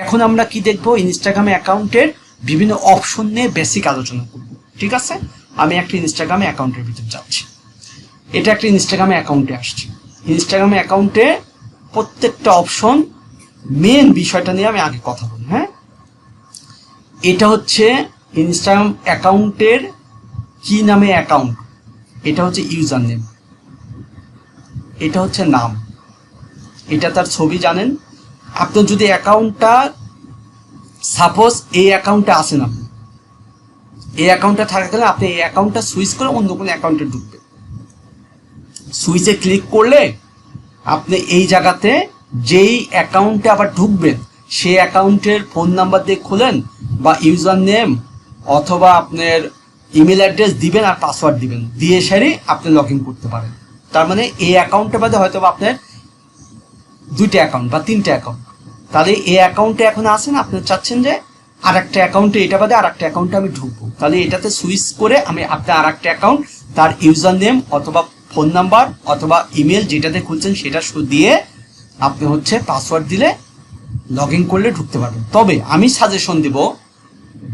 এখন আমরা কি দেখব? ইনস্টাগ্রাম অ্যাকাউন্টের বিভিন্ন অপশন নিয়ে বেসিক আলোচনা করব। ঠিক আছে? আমি একটা ইনস্টাগ্রামে অ্যাকাউন্টের ভিতর যাচ্ছি। এটা একটা ইনস্টাগ্রামে অ্যাকাউন্টে আসছে। ইনস্টাগ্রাম অ্যাকাউন্টে প্রত্যেকটা অপশন মেন বিষয়টা নিয়ে আমি আগে কথা বলি হ্যাঁ? এটা হচ্ছে ইনস্টাগ্রাম অ্যাকাউন্টের কি নামে অ্যাকাউন্ট এটা হচ্ছে ইউজার নেম এটা হচ্ছে নাম। এটা তার ছবি জানেন? আপনার যদি অ্যাকাউন্টটা সাপোজ এই অ্যাকাউন্টে আসেন আপনি, এই অ্যাকাউন্টটা থাকা গেলে আপনি এই অ্যাকাউন্টটা সুইচ করে অন্য কোনো অ্যাকাউন্টে ঢুকবে সুইচে ক্লিক করলে আপনি এই জায়গাতে যেই অ্যাকাউন্টে আবার ঢুকবেন, সেই অ্যাকাউন্টের ফোন নাম্বার দিয়ে খুলেন বা ইউজার নেম অথবা আপনার ইমেল অ্যাড্রেস দিবেন আর পাসওয়ার্ড দিবেন, দিয়ে সেরে আপনি লগ ইন করতে পারেন। তার মানে এই অ্যাকাউন্টে বাদে হয়তো আপনার দুইটা অ্যাকাউন্ট বা তিনটা অ্যাকাউন্ট তাহলে এই অ্যাকাউন্টে এখন আসেন আপনি চাচ্ছেন যে আর একটা অ্যাকাউন্টে এটা বাদে আর একটা অ্যাকাউন্টে আমি ঢুকবো। তাহলে এটাতে সুইচ করে আমি আপনার আর একটা অ্যাকাউন্ট তার ইউজার নেম অথবা ফোন নাম্বার অথবা ইমেল যেটাতে খুলছেন সেটা দিয়ে আপনি হচ্ছে পাসওয়ার্ড দিলে লগ ইন করলে ঢুকতে পারবেন। তবে আমি সাজেশন দিব,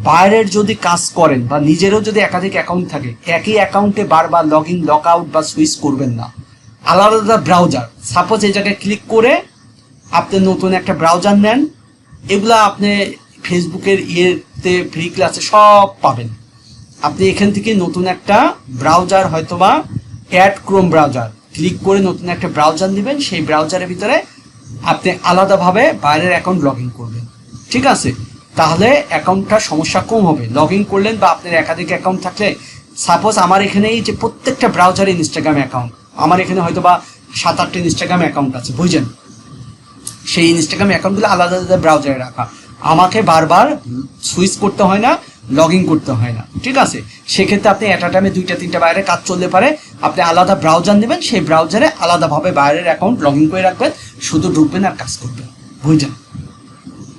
বাইরের যদি কাজ করেন বা নিজেরও যদি একাধিক অ্যাকাউন্ট থাকে, একই অ্যাকাউন্টে বারবার লগ ইন লগ আউট বা সুইচ করবেন না। আলাদা ব্রাউজার সাপোজ এই জায়গায় ক্লিক করে আপনি নতুন একটা ব্রাউজার নেন, এগুলা আপনি ফেসবুকের ইয়েতে ফ্রি ক্লাসে সব পাবেন। আপনি এখান থেকে নতুন একটা ব্রাউজার হয়তোবা অ্যাড ক্রোম ব্রাউজার ক্লিক করে নতুন একটা ব্রাউজার নেবেন, সেই ব্রাউজারের ভিতরে আপনি আলাদাভাবে বাইরের অ্যাকাউন্ট লগ করবেন। ঠিক আছে? তাহলে অ্যাকাউন্টটার সমস্যা কম হবে। লগ করলেন বা আপনার একাধিক অ্যাকাউন্ট থাকলে সাপোজ আমার এখানে এই যে প্রত্যেকটা ব্রাউজারে ইনস্টাগ্রাম অ্যাকাউন্ট আমার এখানে হয়তো বা সাত আটটা ইনস্টাগ্রাম অ্যাকাউন্ট আছে, বুঝছেন? সেই ইনস্টাগ্রাম অ্যাকাউন্টগুলো আলাদা আলাদা ব্রাউজারে রাখা। আমাকে বারবার সুইচ করতে হয় না লগ ইন করতে হয় না, ঠিক আছে? সেক্ষেত্রে আপনি অ্যাট টাইমে দুইটা, তিনটা বাইরে কাজ চলতে পারে, আপনি আলাদা ব্রাউজার নেবেন, সেই ব্রাউজারে আলাদাভাবে বাইরের অ্যাকাউন্ট লগ ইন করে রাখবেন, শুধু ঢুকবেন আর কাজ করবেন বুঝলেন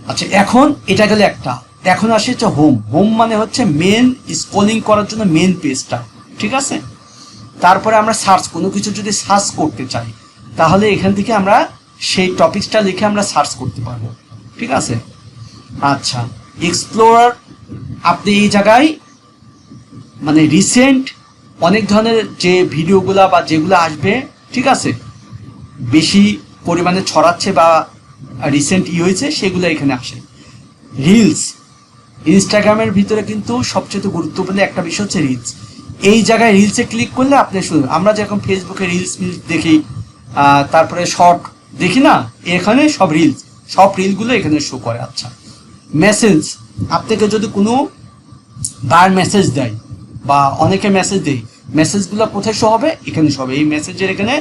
আচ্ছা এখন এটা গেলে একটা। এখন আসে হচ্ছে হোম হোম মানে হচ্ছে মেন স্ক্রলিং করার জন্য মেন পেজটা ঠিক আছে? তারপরে আমরা সার্চ, কোনো কিছু যদি সার্চ করতে চাই, তাহলে এখান থেকে আমরা সেই টপিকসটা লিখে আমরা সার্চ করতে পারব। ঠিক আছে? আচ্ছা এক্সপ্লোরার আপনি এই জায়গায় মানে রিসেন্ট অনেক ধরনের যে ভিডিওগুলা বা যেগুলো আসবে, ঠিক আছে? বেশি পরিমাণে ছড়াচ্ছে বা রিসেন্ট ই হয়েছে, সেগুলো এখানে আসে। রিলস ইনস্টাগ্রামের ভিতরে কিন্তু সবচেয়ে গুরুত্বপূর্ণ একটা বিষয় হচ্ছে রিলস এই জায়গায় রিলসে ক্লিক করলে আপনি শুধু আমরা যেরকম ফেসবুকে রিলস দেখি তারপরে শর্ট দেখি না, এখানে সব রিলস সব রিলগুলো এখানে শো করে। আচ্ছা মেসেজ আপনাকে যদি কোনো বার মেসেজ দেয় বা অনেকে মেসেজ দেয় মেসেজগুলো কোথায় শো হবে? এখানে শো হবে। এই মেসেজের এখানে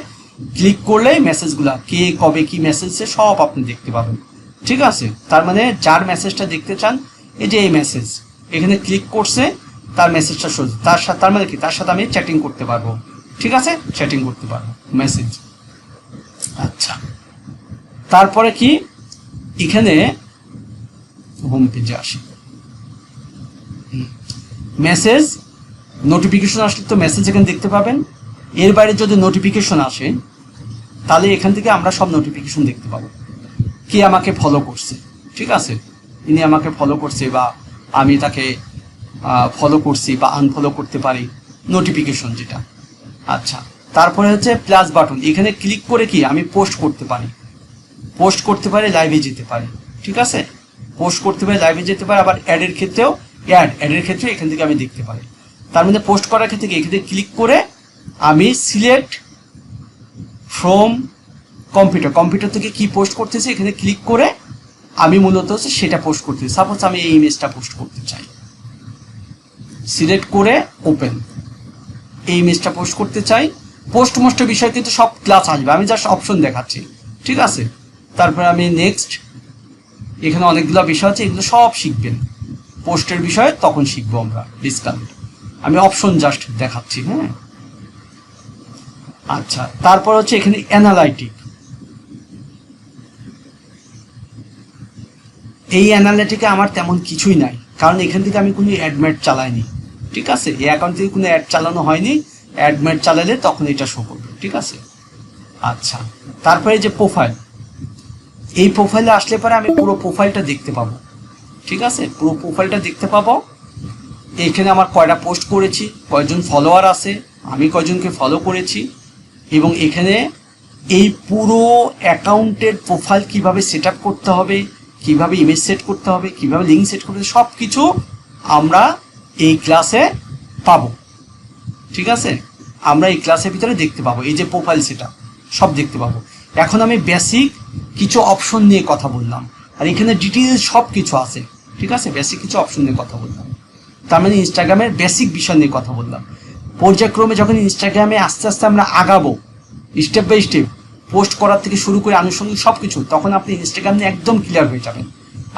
ক্লিক করলে মেসেজগুলো কে, কবে কি মেসেজ সব আপনি দেখতে পাবেন। ঠিক আছে? তার মানে যার মেসেজটা দেখতে চান, এই যে এই মেসেজ এখানে ক্লিক করছে তার মেসেজটা শো তার সাথে তার মানে কি? তার সাথে আমি চ্যাটিং করতে পারব। ঠিক আছে? চ্যাটিং করতে পারব। মেসেজ আচ্ছা। তারপরে কি? এখানে হোম পেজে আসি। মেসেজ নোটিফিকেশন আসলে তো মেসেজ এখানে দেখতে পাবেন। এর বাইরে যদি নোটিফিকেশন আসে, তাহলে এখান থেকে আমরা সব নোটিফিকেশন দেখতে পাবো। কে আমাকে ফলো করছে? ঠিক আছে? ইনি আমাকে ফলো করছে বা আমি তাকে ফলো করছি বা আনফলো করতে পারি নোটিফিকেশন যেটা। আচ্ছা তারপরে হচ্ছে প্লাস বাটন এখানে ক্লিক করে কি আমি পোস্ট করতে পারি। পোস্ট করতে পারি লাইভে যেতে পারি। ঠিক আছে? পোস্ট করতে পারি লাইভে যেতে পারি, আবার অ্যাডের ক্ষেত্রেও অ্যাড অ্যাডের ক্ষেত্রে এখান থেকে আমি দেখতে পারি। তার মধ্যে পোস্ট করার ক্ষেত্রে এখান থেকে ক্লিক করে আমি সিলেক্ট ফ্রম কম্পিউটার কম্পিউটার থেকে কি পোস্ট করতেছি? এখানে ক্লিক করে আমি মূলত হচ্ছে সেটা পোস্ট করতেছি। সাপোজ আমি এই ইমেজটা পোস্ট করতে চাই। সিলেক্ট করে ওপেন এই ইমেজটা পোস্ট করতে চাই। পোস্ট মোস্টের বিষয় কিন্তু সব ক্লাস আসবে। আমি জাস্ট অপশন দেখাচ্ছি। ঠিক আছে? তারপরে আমি নেক্সট এখানে অনেকগুলো বিষয় আছে, এগুলো সব শিখবেন। পোস্টের বিষয়ে তখন শিখব আমরা ডিসকাউন্ট আমি অপশন জাস্ট দেখাচ্ছি হ্যাঁ? আচ্ছা তারপর হচ্ছে এখানে অ্যানালাইটিক এই অ্যানালাইটিকে আমার তেমন কিছুই নাই। কারণ এখান থেকে আমি কোনো অ্যাডমেট চালাইনি। ঠিক আছে? এই অ্যাকাউন্ট থেকে কোনো অ্যাড চালানো হয়নি অ্যাডমেট চালালে তখন এটা শো করবে, ঠিক আছে? আচ্ছা তারপরে যে প্রোফাইল এই প্রোফাইলে আসলে পরে আমি পুরো প্রোফাইলটা দেখতে পাবো, ঠিক আছে? পুরো প্রোফাইলটা দেখতে পাবো। এখানে আমার কয়টা পোস্ট করেছি, কয়জন ফলোয়ার আছে, আমি কয়জনকে ফলো করেছি, এবং এখানে এই পুরো অ্যাকাউন্টের প্রোফাইল কীভাবে সেট করতে হবে, কীভাবে ইমেজ সেট করতে হবে, কীভাবে লিঙ্ক সেট করতে সব কিছু আমরা এই ক্লাসে পাবো। ঠিক আছে? আমরা এই ক্লাসের ভিতরে দেখতে পাবো। এই যে প্রোফাইল সেটা, সব দেখতে পাবো। এখন আমি বেসিক কিছু অপশন নিয়ে কথা বললাম। আর এখানে ডিটেলস সব কিছু আছে। ঠিক আছে? বেসিক কিছু অপশন নিয়ে কথা বললাম। তার মানে ইনস্টাগ্রামের বেসিক বিষয় নিয়ে কথা বললাম। পর্যায়ক্রমে যখন ইনস্টাগ্রামে আস্তে আস্তে আমরা আগাবো স্টেপ বাই স্টেপ পোস্ট করার থেকে শুরু করে আনুষঙ্গিক সব কিছু তখন আপনি ইনস্টাগ্রাম নিয়ে একদম ক্লিয়ার হয়ে যাবেন।